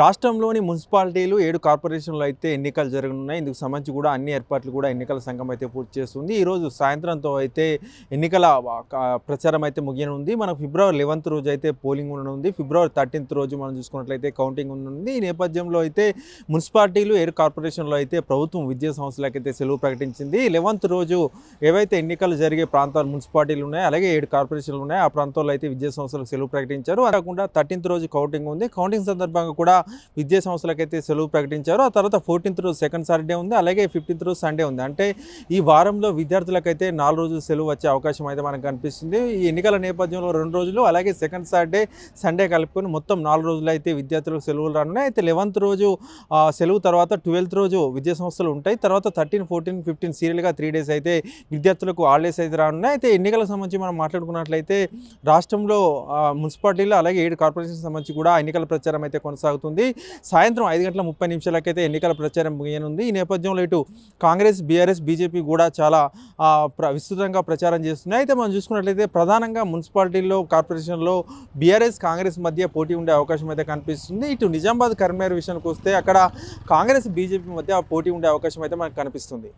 రాష్ట్రంలోని మున్సిపాలిటీలు ఏడు కార్పొరేషన్లు అయితే ఎన్నికలు జరగనున్నాయి. ఇందుకు సంబంధించి కూడా అన్ని ఏర్పాట్లు కూడా ఎన్నికల సంఘం అయితే పూర్తి చేస్తుంది. ఈరోజు సాయంత్రంతో అయితే ఎన్నికల ప్రచారం అయితే ముగియనుంది. మనకు ఫిబ్రవరి లెవెన్త్ రోజు అయితే పోలింగ్ ఉండనుంది. ఫిబ్రవరి థర్టీన్త్ రోజు మనం చూసుకున్నట్లయితే కౌంటింగ్ ఉండనుంది. ఈ నేపథ్యంలో అయితే మున్సిపాలిటీలు ఏడు కార్పొరేషన్లో అయితే ప్రభుత్వం విద్యా సంస్థలకైతే సెలవు ప్రకటించింది. లెవెన్త్ రోజు ఏవైతే ఎన్నికలు జరిగే ప్రాంతాలు మున్సిపాలిటీలు ఉన్నాయో అలాగే ఏడు కార్పొరేషన్లు ఉన్నాయి ఆ ప్రాంతాల్లో అయితే విద్యా సంస్థలకు సెలవు ప్రకటించారు. కాకుండా థర్టీన్త్ రోజు కౌంటింగ్ ఉంది. కౌంటింగ్ సందర్భంగా కూడా విద్యా సంస్థలకైతే సెలవు ప్రకటించారు. ఆ తర్వాత ఫోర్టీన్త్ రోజు సెకండ్ సాటర్డే ఉంది. అలాగే ఫిఫ్టీన్త్ రోజు సండే ఉంది. అంటే ఈ వారంలో విద్యార్థులకైతే నాలుగు రోజులు సెలవు వచ్చే అవకాశం అయితే మనకు కనిపిస్తుంది. ఈ ఎన్నికల నేపథ్యంలో రెండు రోజులు అలాగే సెకండ్ సాటర్డే సండే కలుపుకొని మొత్తం నాలుగు రోజులు అయితే విద్యార్థులకు సెలవులు రానున్నాయి. అయితే లెవెన్త్ రోజు సెలవు తర్వాత ట్వెల్త్ రోజు విద్యా సంస్థలు ఉంటాయి. తర్వాత థర్టీన్ ఫోర్టీన్ ఫిఫ్టీన్ సీరియల్గా త్రీ డేస్ అయితే విద్యార్థులకు హాలిడేస్ అయితే రానున్నాయి. అయితే ఎన్నికల సంబంధించి మనం మాట్లాడుకున్నట్లయితే రాష్ట్రంలో మున్సిపాలిటీలు అలాగే ఏడు కార్పొరేషన్ సంబంధించి కూడా ఎన్నికల ప్రచారం అయితే కొనసాగుతుంది. సాయంత్రం ఐదు గంటల ముప్పై నిమిషాలకైతే ఎన్నికల ప్రచారం ముగియనుంది. ఈ నేపథ్యంలో ఇటు కాంగ్రెస్ బీఆర్ఎస్ బీజేపీ కూడా చాలా ప్ర విస్తృతంగా ప్రచారం చేస్తున్నాయి. అయితే మనం చూసుకున్నట్లయితే ప్రధానంగా మున్సిపాలిటీల్లో కార్పొరేషన్లో బీఆర్ఎస్ కాంగ్రెస్ మధ్య పోటీ ఉండే అవకాశం అయితే కనిపిస్తుంది. ఇటు నిజామాబాద్ కరీంనగర్ విషయానికి వస్తే అక్కడ కాంగ్రెస్ బీజేపీ మధ్య పోటీ ఉండే అవకాశం అయితే మనకు కనిపిస్తుంది.